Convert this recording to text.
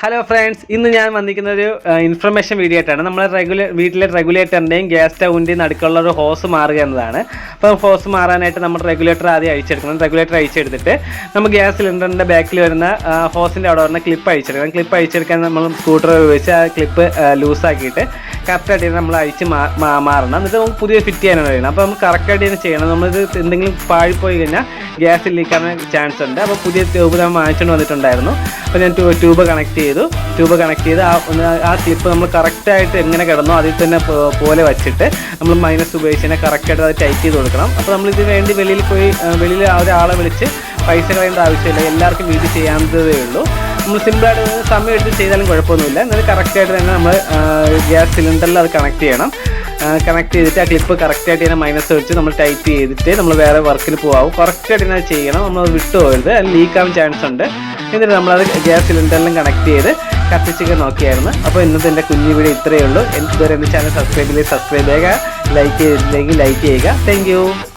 Hello friends ഇന്ന് ഞാൻ വന്നിരിക്കുന്ന ഒരു ഇൻഫർമേഷൻ വീഡിയോ ആയിട്ടാണ്. നമ്മളെ റെഗുലർ വീട്ടിലെ റെഗുലേറ്ററിന്റെയും ഗ്യാസ് സ്റ്റൗവിന്റെയും നടുക്കുള്ള ഒരു ഹോസ് മാറുക എന്നതാണ്. അപ്പോൾ ഹോസ് മാറാനായിട്ട് നമ്മൾ റെഗുലേറ്റർ ആദ്യം അഴിച്ചെടുക്കണം. റെഗുലേറ്റർ അഴിച്ചെടുത്തിട്ട് നമ്മൾ ഗ്യാസ് സിലിണ്ടറിന്റെ ബാക്കിൽ വരുന്ന ഹോസിന്റെ അവിടെ വരുന്ന ക്ലിപ്പ് അഴിച്ചെടുക്കണം. ക്ലിപ്പ് അഴിച്ചെടുക്കാൻ നമ്മൾ സ്കൂട്ടർ ഉപയോഗിച്ച് ആ ക്ലിപ്പ് ലൂസാക്കിയിട്ട് കറക്റ്റായിട്ട് നമ്മൾ അഴിച്ച് മാറണം. എന്നിട്ട് നമുക്ക് പുതിയ ഫിറ്റ് ചെയ്യാനാണ് കഴിയണം അപ്പോൾ നമ്മൾ കറക്റ്റായിട്ട് ചെയ്യണം. നമ്മളിത് എന്തെങ്കിലും പാഴിപ്പോയി കഴിഞ്ഞാൽ ഗ്യാസ് ലീക്കാൻ ചാൻസ് ഉണ്ട്. അപ്പോൾ പുതിയ ട്യൂബ് നമ്മൾ വാങ്ങിച്ചുകൊണ്ട് വന്നിട്ടുണ്ടായിരുന്നു. അപ്പോൾ ഞാൻ ട്യൂബ് കണക്ട് ചെയ്തു. ട്യൂബ് കണക്ട് ചെയ്ത് ആ ആ ക്ലിപ്പ് നമ്മൾ കറക്റ്റായിട്ട് എങ്ങനെ കിടന്നോ അതിൽ തന്നെ പോലെ വെച്ചിട്ട് നമ്മൾ മൈനസ് ഉപയോഗിച്ച് തന്നെ കറക്റ്റായിട്ട് അത് ടൈറ്റ് ചെയ്ത് കൊടുക്കണം. അപ്പോൾ നമ്മൾ ഇതിന് വേണ്ടി വെളിയിൽ പോയി വെളിയിൽ ഒരാളെ വിളിച്ച് പൈസ കളയേണ്ട ആവശ്യമില്ല. എല്ലാവർക്കും വീട്ടിൽ ചെയ്യാവുന്നതേ ഉള്ളൂ. നമ്മൾ സിമ്പിളായിട്ട് സമയം എടുത്ത് ചെയ്താലും കുഴപ്പമൊന്നുമില്ല. എന്നാൽ കറക്റ്റായിട്ട് തന്നെ നമ്മൾ ഗ്യാസ് സിലിണ്ടറിൽ അത് കണക്ട് ചെയ്യണം. കണക്ട് ചെയ്തിട്ട് ആ ക്ലിപ്പ് കറക്റ്റായിട്ട് തന്നെ മൈനസ് വെച്ച് നമ്മൾ ടൈറ്റ് ചെയ്തിട്ട് നമ്മൾ വേറെ വർക്കിൽ പോകാവും കറക്റ്റായിട്ട് തന്നെ ചെയ്യണം. നമ്മൾ അത് വിട്ടു പോകരുത്. അത് ലീക്കാവാൻ ചാൻസ് ഉണ്ട്. എന്നിട്ട് നമ്മളത് ഗ്യാസ് സിലിണ്ടറിലും കണക്ട് ചെയ്ത് കത്തിച്ചൊക്കെ നോക്കിയായിരുന്നു. അപ്പോൾ ഇന്നത്തെ എന്റെ കുഞ്ഞു വീഡിയോ ഇത്രയേ ഉള്ളൂ. ഇതുവരെ എന്റെ ചാനൽ സബ്സ്ക്രൈബ് ചെയ്ത് സബ്സ്ക്രൈബ് ചെയ്യുക. ലൈക്ക് ചെയ്തില്ലെങ്കിൽ ലൈക്ക് ചെയ്യുക. താങ്ക്